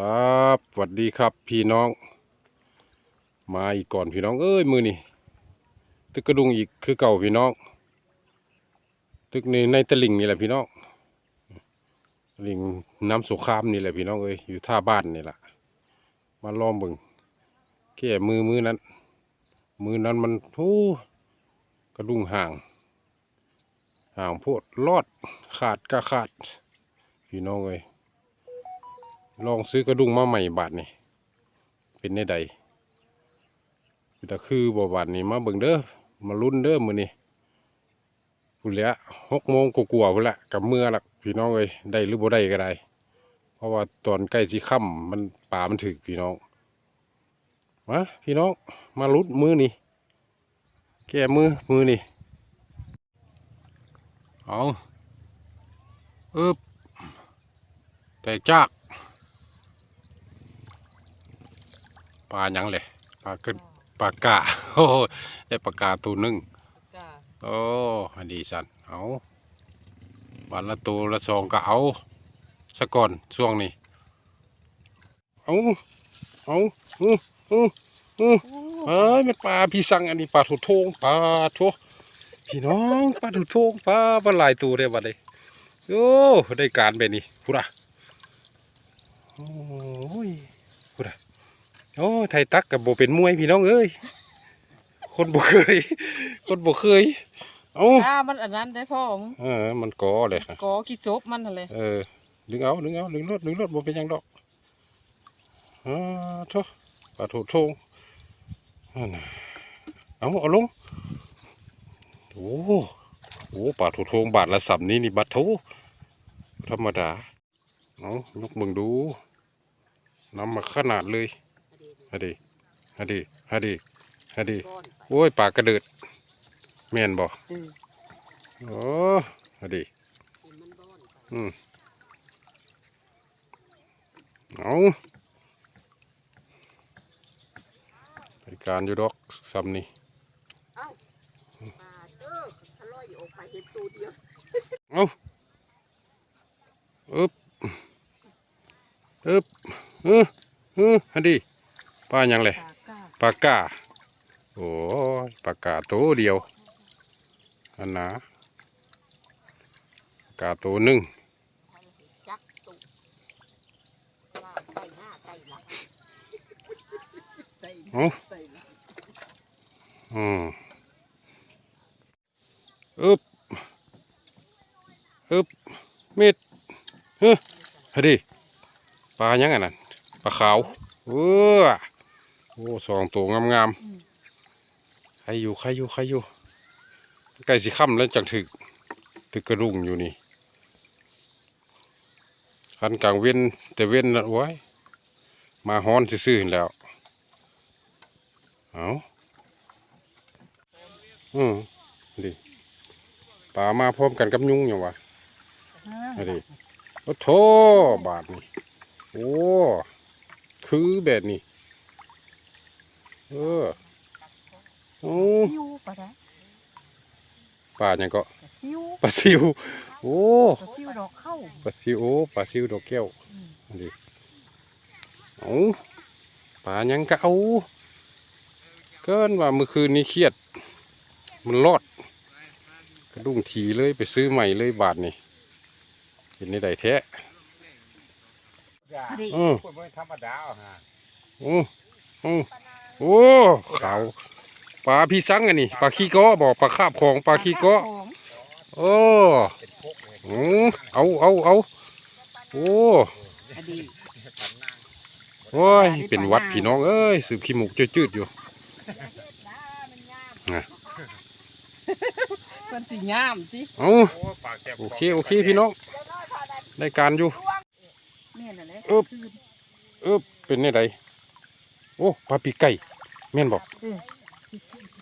ครับสวัสดีครับพี่น้อง มาอีกก่อนพี่น้องเอ้ยมือนี่ตึกกระดุงอีกคือเก่าพี่น้อง ตึกในในตลิ่งนี่แหละพี่น้องตลิ่งน้ำสงครามนี่แหละพี่น้องเอ้ยอยู่ท่าบ้านนี่แหละมาลองบิ่งแค่มือมือนั้น มือนั้นมันทูกระดุงห่าง ห่างโพดรอดขาดก็ขาด พี่น้องเอ้ย ลองซื้อกระดุงมาใหม่บาทนี่เป็นในใดแต่คือบ่บาทนี่มาเบิ่งเด้อมาลุ้นเด้อมือนี้พุ่นแหล้วหกโมงกว่าๆพุ่นละกับเมื่อละพี่น้องเอ้ยได้หรือบ่ได้ก็ได้ เพราะว่าตอนใกล้สิค่ำมันป่ามันถึกพี่น้องมาพี่น้องมาลุ้นมือนี่แก้มือมือนี่เอาเอ๊บแต่จาก ลาหยังเลยปลาขึ้นปลากาโอ้ยได้ปลากาตัวหนึ่งจ้าโอ้อันดีสันเอาวันละตัวละสองก็เอาสะก่อนช่วงนี้เอาเอาอืออืออือเอ้ยมันปลาพี่สังอันนี้ปลาถูโทงปลาทัวพี่น้องปลาถูโทงปลาปลาหลายตัวเลยบัดนี้โอ้ได้การไปนี่พูดอะโอ้ย โอ้ไทยตักกับโบเป็นมวยพี่น้องเอ้ยคนบ่เคย คนบ่เคยเอ้าจ้ามันอันนั้นได้พ่อผมเออ มันก่อเลยค่ะกอขี้ซบมันนั่นเลยเออดึงเอาดึงเอาดึงรถดึงรถบ่เป็นหยังดอกอ่าโทปลาถูกทงนั่นน่ะเอาเอาลงโอ้โหโอ้ปลาถูกทงบาทละสับนี้นี่บัตรโทธรรมดาเอายกเบิ่งดูนำมาขนาดเลย ฮะดีฮะดีฮะดีฮะดีโอ้ยปากกระเดิดแม่นบ่อืมโอ้ฮะดีอืมเอาไปการอยู่ดอกซ้ำนี่เอาอึบอึบเออเออฮะดี ปลาหยังเลยปลากาปากกาโอ้ยปากกาตัวเดียวอันนะปากกาตัวหนึ่งจักตุปลาไก่หน้าไก่หลังไก่หน้าไก่หลังอืมอึบอึบมิดเฮ้ยฮะดิปลายังไงนั่นปลาขาวเออ โอ้สองตัวงามๆใครอยู่ใครอยู่ใครอยู่ใกล้สิค่ำแล้วจังถึกตึกกระดุงอยู่นี่คันกลางเว้นแต่เว้นนะโอ้ยมาฮ้อนซื่อๆนั่นแหล้วเอาอืมดิปลามาพร้อมกันกับยุงอย่างวะอันนี้โอ้โถบาทนี่โอ้ คือแบบนี้ เออโอ้ซิวปลาได้ปลาอย่างก็ซิวปลาซิวโอ้ปลาซิวดอกเข้าปลาซิวโอ้ปลาซิวดอกแก้วอืมอันนี้เอาปลายังก็เอาเกินว่าเมื่อคืนนี้เครียด มันรอดกระดุ้งทีเลยไปซื้อใหม่เลยบาทนี่เห็นในใดแท้พอดีอือคนไม่ธรรมดาอะฮะโอ้โอ้ โอ้ขาวปลาพี่สังอันนี้ปลาขี้ก้อบอกปลาคาบของปลาขี้ก้อของโอ้อือเอาเอาเอาโอ้พอดีโอ้ยเป็นหวัดพี่น้องเอ้ยสืบขี้หมูกจืดๆอยู่น่ะเพิ่นสิงามสิเอาโอ้ปากแก้มโอเคโอเคพี่น้องได้การอยู่แม่นนั่นแหละอึ๊บเออเป็นในใด โอ้ปลาปีกไก่แม่นบอกเออ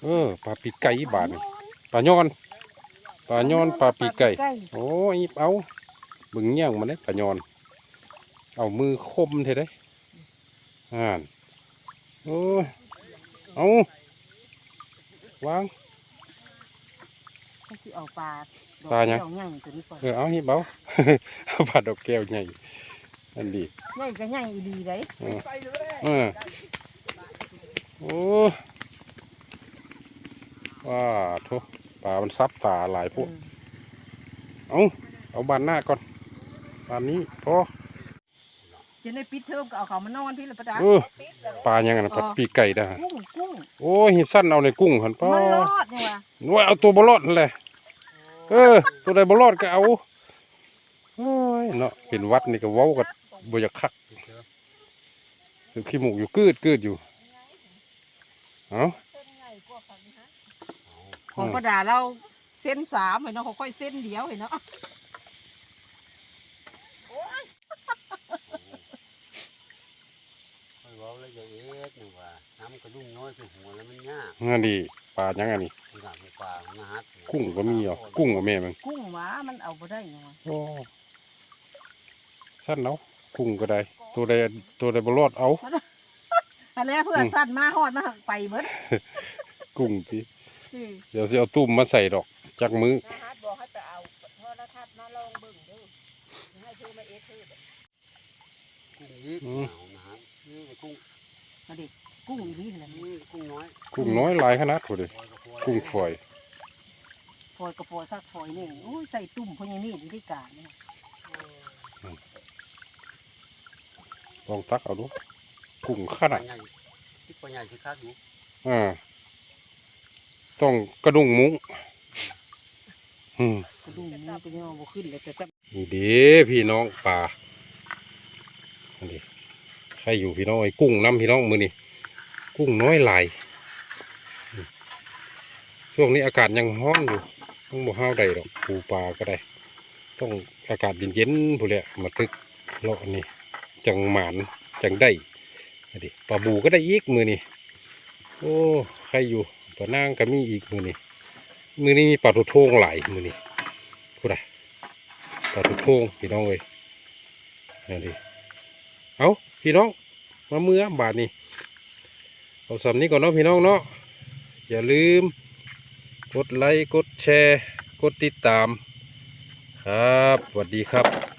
เออปลาปีกไก่บาทนี่ปลาย้อนปลาย้อนปลาปีกไก่โอ้ยเอาบึงเงี้ยงมันได้ปลาย้อน เอามือคมเท่ได้อ่านโอ้ยเอาวางเขาสิเอาปลาดอกปลาหยังแก้วใหญ่ตัวนี้ก่อนเออเอาหิบเอาเอาปลาดอกแก้วใหญ่อันดีใหญ่ก็ใหญ่อีดีเลยอืมไปเลยเออ โอ้ว้าทุปลามันซับตาหลายพวก เอาเอาบานหน้าก่อนบานนี้พอจะได้ปิดเทอมก็เอาเขามานอนพี่ละประดาเออปลายังไงนะปลาปีกไก่นะฮะกุ้งกุ้งโอ้ยหิบสั้นเอาในกุ้งหันป้ามันรอดเนี่ยวะว่าเอาตัวบอลอดนั่นแหละเออ ตัวใดบอลอดก็เอาโอ้ยเนาะเป็นวัดนี่ก็เว้ากับบอยากคักสือขี้หมูกอยู่กืดกืดอยู่ เอาของประดาเราเส้นสามเห็นเนาะเขาค่อยเส้นเดียวเห็นเนาะค่อยเว้าแล้วอย่าเอ็ดหนึ่งว่าน้ำกระดุมน้อยใส่หัวแล้วมันยากงั้นดีปลายังไงนี่ขนาดหมูป่ามันหัดกุ้งก็มีเหรอกุ้งกับแม่มันกุ้งหวามันเอาไปได้ยังไงโอ้สั้นเนาะกุ้งก็ได้ ตัวใดตัวใดบอลอดเอา อันนี้เพื่อสั้นมาหอดมาไปเบิดกุ้งทีอืมเดี๋ยวสิเอาตุ้มมาใส่ดอกจักมือนะฮะบอกให้ไปเอาโทรทัศน์มาลองเบิ่งดูให้เธอมาเอ็ดเธอกุ้งยิกอืมเอานะฮะนี่แต่กุ้งมาดิกุ้งอีนี่แหละนี่กุ้งน้อยกุ้งน้อยหลายขนาดพุ่นเลยปล่อยกับปล่อยกุ้งฝอยฟอยกระโปอยซักฟอยนี่โอ้ยใส่ตุ่มเพราะยังนี่ได้การเนี่ยลองตักเอาดู กุ้งขปลานาดใหญ่ที่ปลาใหญ่สิคักอยู่อ่าต้องกระดุงมุ้งอืมกระดุมนี่เป็นยังบ่ขึ้นเลยแต่จะนี่เด้พี่น้องป่าอันนี้ใครอยู่พี่น้องไอ้กุ้งน้ำพี่น้องมือนี่กุ้งน้อยหลายอืมช่วงนี้อากาศยังร้อนอยู่ต้องบ่ห้าวใดหรอกปูปลาก็ได้ ต้องอากาศเย็นๆผู้นแหละมาตึกเลาะนี่จังหมานจังได้ อันนี้ปลาบูก็ได้อีกมือนี่โอ้ใครอยู่ปลานางก็มีอีกมือนี่มือนี้มีปลาตุโทงหลายมือนี่ผู้ใดปลาทุกโพงพี่น้องเลยนั่นดิเอาพี่น้องมาเมื่อบาทนี่เอาสำนี้ก่อนเนาะพี่น้องเนาะอย่าลืม กดไลค์กดแชร์ กดติดตาม ครับสวัสดีครับ